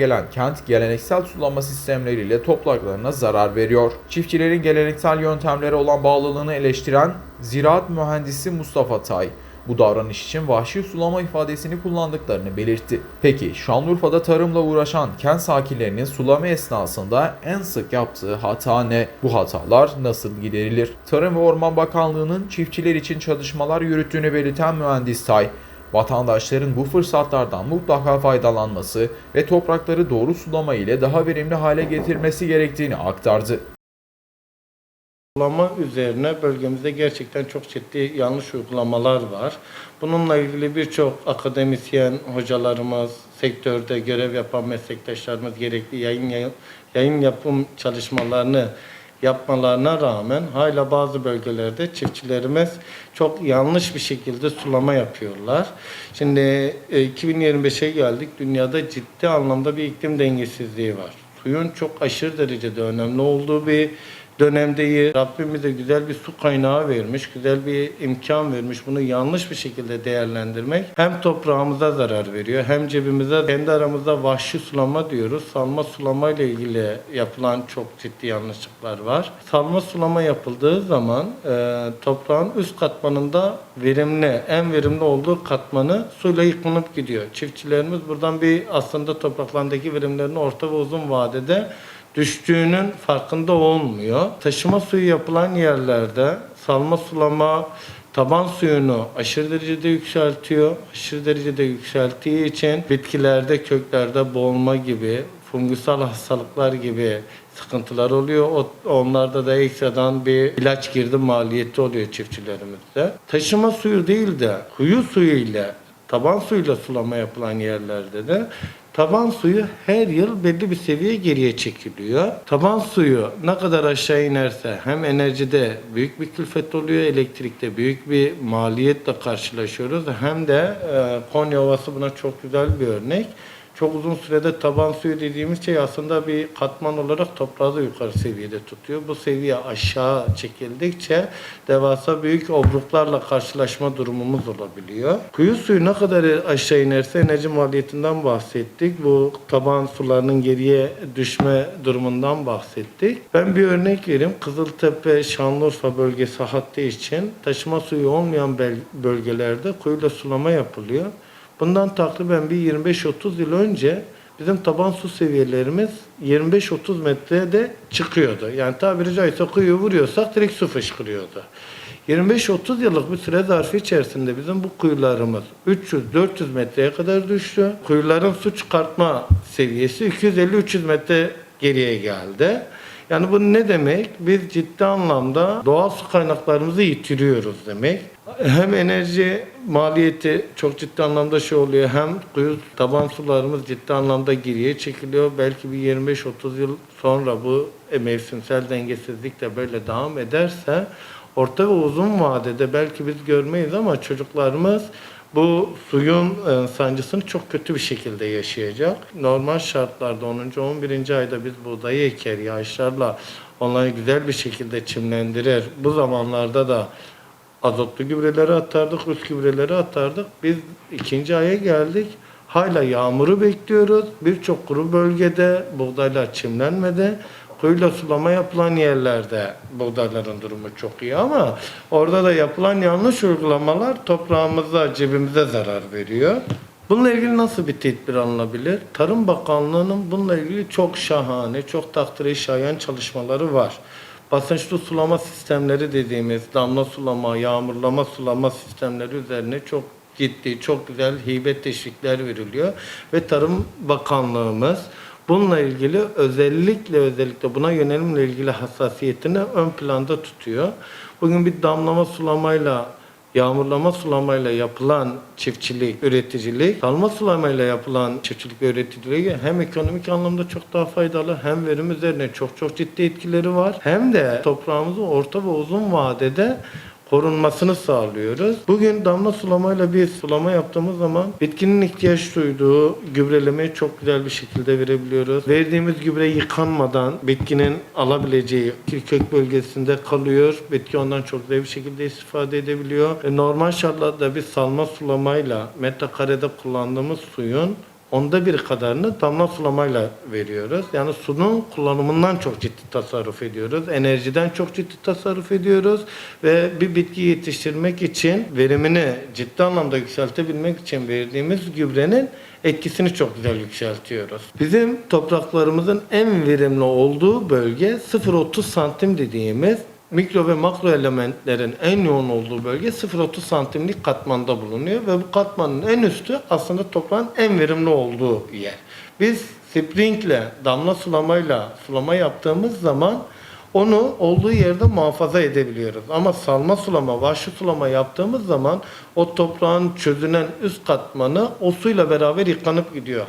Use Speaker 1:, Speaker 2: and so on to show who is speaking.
Speaker 1: gelen kent geleneksel sulama sistemleriyle topraklarına zarar veriyor. Çiftçilerin geleneksel yöntemlere olan bağlılığını eleştiren ziraat mühendisi Mustafa Tay, bu davranış için vahşi sulama ifadesini kullandıklarını belirtti. Peki Şanlıurfa'da tarımla uğraşan kent sakinlerinin sulama esnasında en sık yaptığı hata ne? Bu hatalar nasıl giderilir? Tarım ve Orman Bakanlığı'nın çiftçiler için çalışmalar yürüttüğünü belirten mühendis Tay, vatandaşların bu fırsatlardan mutlaka faydalanması ve toprakları doğru sulama ile daha verimli hale getirmesi gerektiğini aktardı.
Speaker 2: Uygulama üzerine bölgemizde gerçekten çok ciddi yanlış uygulamalar var. Bununla ilgili birçok akademisyen hocalarımız, sektörde görev yapan meslektaşlarımız gerekli yayın yayın yapım çalışmalarını yapmalarına rağmen hala bazı bölgelerde çiftçilerimiz çok yanlış bir şekilde sulama yapıyorlar. Şimdi e, 2025'e geldik. Dünyada ciddi anlamda bir iklim dengesizliği var. Suyun çok aşırı derecede önemli olduğu bir dönemdeyi Rabbim bize güzel bir su kaynağı vermiş, güzel bir imkan vermiş. Bunu yanlış bir şekilde değerlendirmek hem toprağımıza zarar veriyor hem cebimize kendi aramızda vahşi sulama diyoruz. Salma sulama ile ilgili yapılan çok ciddi yanlışlıklar var. Salma sulama yapıldığı zaman e, toprağın üst katmanında verimli, en verimli olduğu katmanı suyla yıkılıp gidiyor. Çiftçilerimiz buradan bir aslında topraklarındaki verimlerini orta ve uzun vadede düştüğünün farkında olmuyor. Taşıma suyu yapılan yerlerde salma sulama taban suyunu aşırı derecede yükseltiyor. Aşırı derecede yükselttiği için bitkilerde köklerde boğulma gibi fungusal hastalıklar gibi sıkıntılar oluyor. Onlarda da ekstradan bir ilaç girdi maliyeti oluyor çiftçilerimizde. Taşıma suyu değil de kuyu suyu ile taban suyuyla sulama yapılan yerlerde de Taban suyu her yıl belli bir seviye geriye çekiliyor. Taban suyu ne kadar aşağı inerse hem enerjide büyük bir külfet oluyor, elektrikte büyük bir maliyetle karşılaşıyoruz. Hem de e, Konya Ovası buna çok güzel bir örnek. Çok uzun sürede taban suyu dediğimiz şey aslında bir katman olarak toprağı da yukarı seviyede tutuyor. Bu seviye aşağı çekildikçe devasa büyük obruklarla karşılaşma durumumuz olabiliyor. Kuyu suyu ne kadar aşağı inerse enerji maliyetinden bahsettik. Bu taban sularının geriye düşme durumundan bahsettik. Ben bir örnek vereyim. Kızıltepe, Şanlıurfa bölgesi hattı için taşıma suyu olmayan bölgelerde kuyuyla sulama yapılıyor. Bundan takriben bir 25-30 yıl önce bizim taban su seviyelerimiz 25-30 metrede çıkıyordu. Yani tabiri caizse kuyuyu vuruyorsak direkt su fışkırıyordu. 25-30 yıllık bir süre zarfı içerisinde bizim bu kuyularımız 300-400 metreye kadar düştü. Kuyuların su çıkartma seviyesi 250-300 metre geriye geldi. Yani bu ne demek? Biz ciddi anlamda doğal su kaynaklarımızı yitiriyoruz demek. Hem enerji maliyeti çok ciddi anlamda şey oluyor. Hem kuyu taban sularımız ciddi anlamda geriye çekiliyor. Belki bir 25-30 yıl sonra bu mevsimsel dengesizlik de böyle devam ederse orta ve uzun vadede belki biz görmeyiz ama çocuklarımız bu suyun e, sancısını çok kötü bir şekilde yaşayacak. Normal şartlarda 10. 11. ayda biz buğdayı eker yağışlarla onları güzel bir şekilde çimlendirir. Bu zamanlarda da azotlu gübreleri atardık, rüz gübreleri atardık. Biz ikinci aya geldik. Hala yağmuru bekliyoruz. Birçok kuru bölgede buğdaylar çimlenmedi. Kuyuyla sulama yapılan yerlerde buğdayların durumu çok iyi ama orada da yapılan yanlış uygulamalar toprağımıza, cebimize zarar veriyor. Bununla ilgili nasıl bir tedbir alınabilir? Tarım Bakanlığı'nın bununla ilgili çok şahane, çok takdire şayan çalışmaları var. Basınçlı sulama sistemleri dediğimiz damla sulama, yağmurlama sulama sistemleri üzerine çok ciddi, çok güzel hibe teşvikler veriliyor. Ve Tarım Bakanlığımız bununla ilgili özellikle özellikle buna yönelimle ilgili hassasiyetini ön planda tutuyor. Bugün bir damlama sulamayla Yağmurlama sulamayla yapılan çiftçilik, üreticilik, salma sulamayla yapılan çiftçilik ve üreticilik hem ekonomik anlamda çok daha faydalı hem verim üzerine çok çok ciddi etkileri var. Hem de toprağımızın orta ve uzun vadede korunmasını sağlıyoruz. Bugün damla sulamayla bir sulama yaptığımız zaman bitkinin ihtiyaç duyduğu gübrelemeyi çok güzel bir şekilde verebiliyoruz. Verdiğimiz gübre yıkanmadan bitkinin alabileceği kök bölgesinde kalıyor. Bitki ondan çok güzel bir şekilde istifade edebiliyor. E, normal şartlarda bir salma sulamayla metrekarede kullandığımız suyun onda bir kadarını damla sulamayla veriyoruz. Yani sunun kullanımından çok ciddi tasarruf ediyoruz. Enerjiden çok ciddi tasarruf ediyoruz. Ve bir bitki yetiştirmek için verimini ciddi anlamda yükseltebilmek için verdiğimiz gübrenin etkisini çok güzel yükseltiyoruz. Bizim topraklarımızın en verimli olduğu bölge 0-30 santim dediğimiz mikro ve makro elementlerin en yoğun olduğu bölge 0-30 santimlik katmanda bulunuyor ve bu katmanın en üstü aslında toprağın en verimli olduğu yer. Biz sprinkle, damla sulamayla sulama yaptığımız zaman onu olduğu yerde muhafaza edebiliyoruz. Ama salma sulama, vahşi sulama yaptığımız zaman o toprağın çözünen üst katmanı o suyla beraber yıkanıp gidiyor.